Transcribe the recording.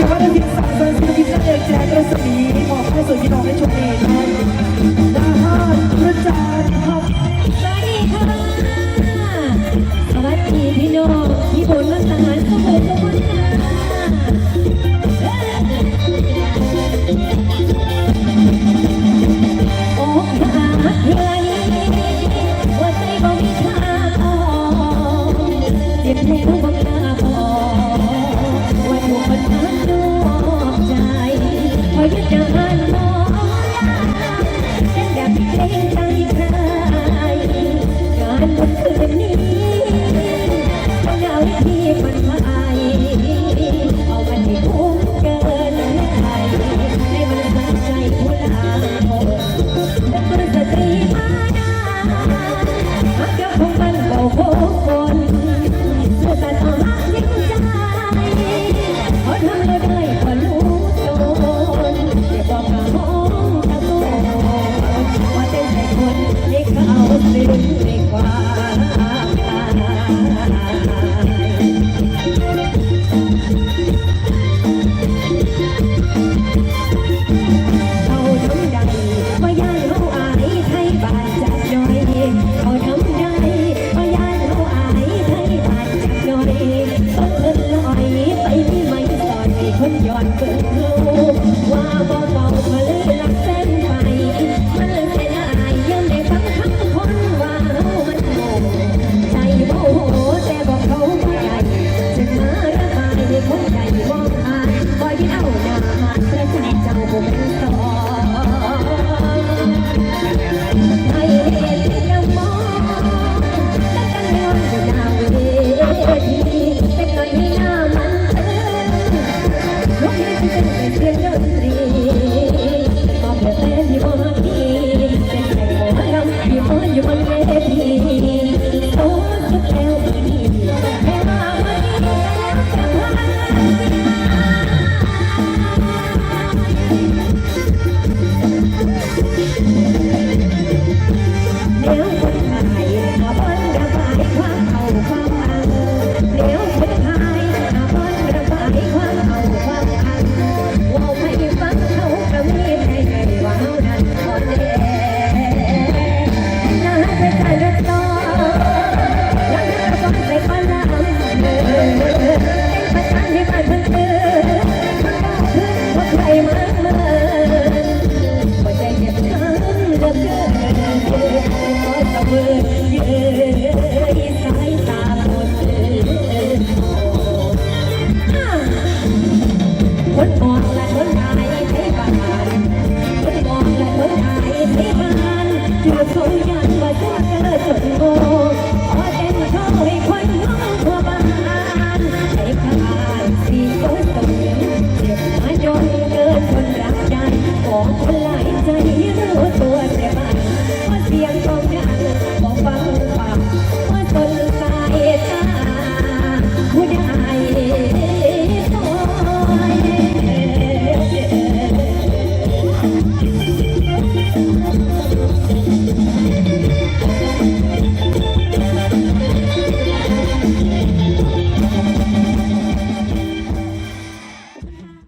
ที่วัดที่สักเซนที่นั่นเองแจกกระสีออกให้สวยพี่น้องได้ชมเองดาฮาพระจันทร์ครับสวัสดีค่ะสวัสดีพี่น้องที่บนมาสหารสมุทรทุกคนค่ะโอ้พระอาทิตย์วันใจบ่มีค่าต่อเจ็บแผล I love. คนย้อนเกิดเขาว่าบ่ต้องมาเล่น